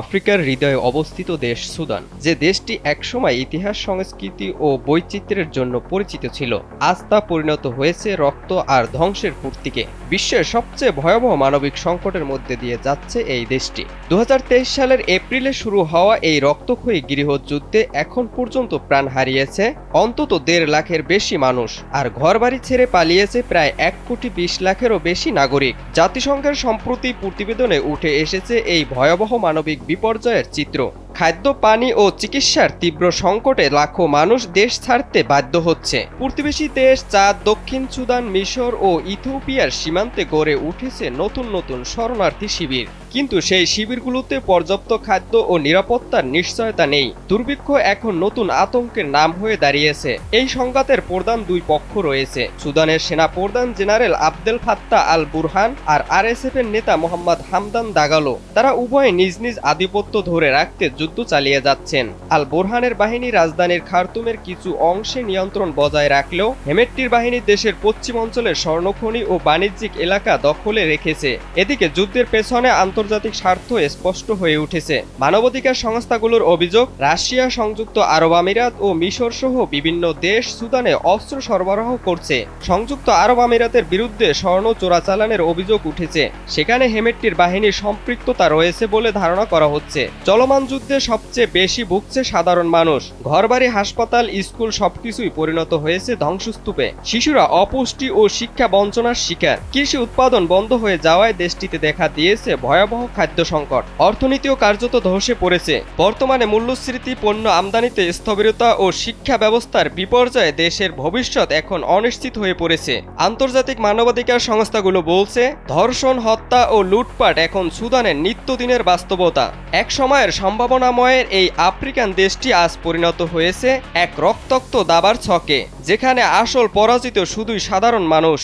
আফ্রিকার হৃদয়ে অবস্থিত দেশ সুদান, যে দেশটি একসময় ইতিহাস, সংস্কৃতি ও বৈচিত্র্যের জন্য পরিচিত ছিল। আজ তা পরিণত হয়েছে রক্ত আর ধ্বংসের পূর্তিকে বিশ্বের সবচেয়ে ভয়াবহ মানবিক সংকটের মধ্যে দিয়ে যাচ্ছে এই দেশটি। দু হাজার তেইশ সালের এপ্রিলে শুরু হওয়া এই রক্তক্ষয়ী গৃহযুদ্ধে এখন পর্যন্ত প্রাণ হারিয়েছে অন্তত দেড় লাখের বেশি মানুষ আর ঘরবাড়ি ছেড়ে পালিয়েছে প্রায় এক কোটি বিশ লাখেরও বেশি নাগরিক। জাতিসংঘের সম্প্রতি প্রতিবেদনে উঠে এসেছে এই ভয়াবহ মানবিক বিপর্যয়ের চিত্র। খাদ্য, পানি ও চিকিৎসার তীব্র সংকটে লাখো মানুষ দেশ ছাড়তে বাধ্য হচ্ছে। প্রতিবেশী দেশ চাঁদ, দক্ষিণ সুদান, মিশর ও ইথিওপিয়ার সীমান্তে গড়ে উঠেছে নতুন নতুন শরণার্থী শিবির। কিন্তু সেই শিবিরগুলোতে পর্যাপ্ত খাদ্য ও নিরাপত্তার নিশ্চয়তা নেই। দুর্ভিক্ষ এখন নতুন আতঙ্কের নাম হয়ে দাঁড়িয়েছে। এই সংঘাতের প্রধান দুই পক্ষ রয়েছে। সুদানের সেনা প্রধান general Abdel Fattah al Burhan আর আরএসএফ এর নেতা মোহাম্মদ হামদান দাগালো তারা উভয়ে নিজ নিজ আধিপত্য ধরে রাখতে যুদ্ধ চালিয়ে যাচ্ছেন। আল বোরহানের বাহিনী রাজধানীর খার্তুমের কিছু অংশে নিয়ন্ত্রণ বজায় রাখলেও হেমেট্টির বাহিনী দেশের পশ্চিম অঞ্চলের স্বর্ণখনি ও বাণিজ্যিক এলাকা দখলে রেখেছে। এদিকে যুদ্ধের পেছনে আন্তর্জাতিক স্বার্থ স্পষ্ট হয়ে উঠেছে। মানবাধিকার সংস্থাগুলোর অভিযোগ, রাশিয়া সংযুক্ত আরব আমিরাত ও মিশর সহ বিভিন্ন দেশ সুদানে অস্ত্র সরবরাহ করছে। সংযুক্ত আরব আমিরাতের বিরুদ্ধে স্বর্ণ চোরাচালানের অভিযোগ উঠেছে। সেখানে হেমেট্টির বাহিনীর সম্পৃক্ততা রয়েছে বলে ধারণা করা হচ্ছে। চলমান যুদ্ধে সবচেয়ে বেশি ভুগছে সাধারণ মানুষ। ঘরবাড়ি, হাসপাতাল, স্কুল সবকিছুই পরিণত হয়েছে ধ্বংসস্তূপে। শিশুরা অপুষ্টি ও শিক্ষা বঞ্চনার শিকার। কৃষি উৎপাদন বন্ধ হয়ে যাওয়ায় দেশটিতে দেখা দিয়েছে ভয়াবহ খাদ্য সংকট। অর্থনীতিও কার্যত ধসে পড়েছে। বর্তমানে মূল্যস্ফীতি, পণ্য আমদানিতে স্থবিরতা ও শিক্ষা ব্যবস্থার বিপর্যয়ে দেশের ভবিষ্যৎ এখন অনিশ্চিত হয়ে পড়েছে। আন্তর্জাতিক মানবাধিকার সংস্থাগুলো বলছে, ধর্ষণ, হত্যা ও লুটপাট এখন সুদানের নিত্যদিনের বাস্তবতা। এক সময়ের সম্ভাবনাময়ের এই আফ্রিকান দেশটি আজ পরিণত হয়েছে এক রক্তাক্ত দাবার ছকে, যেখানে আসল পরাজিত শুধুই সাধারণ মানুষ।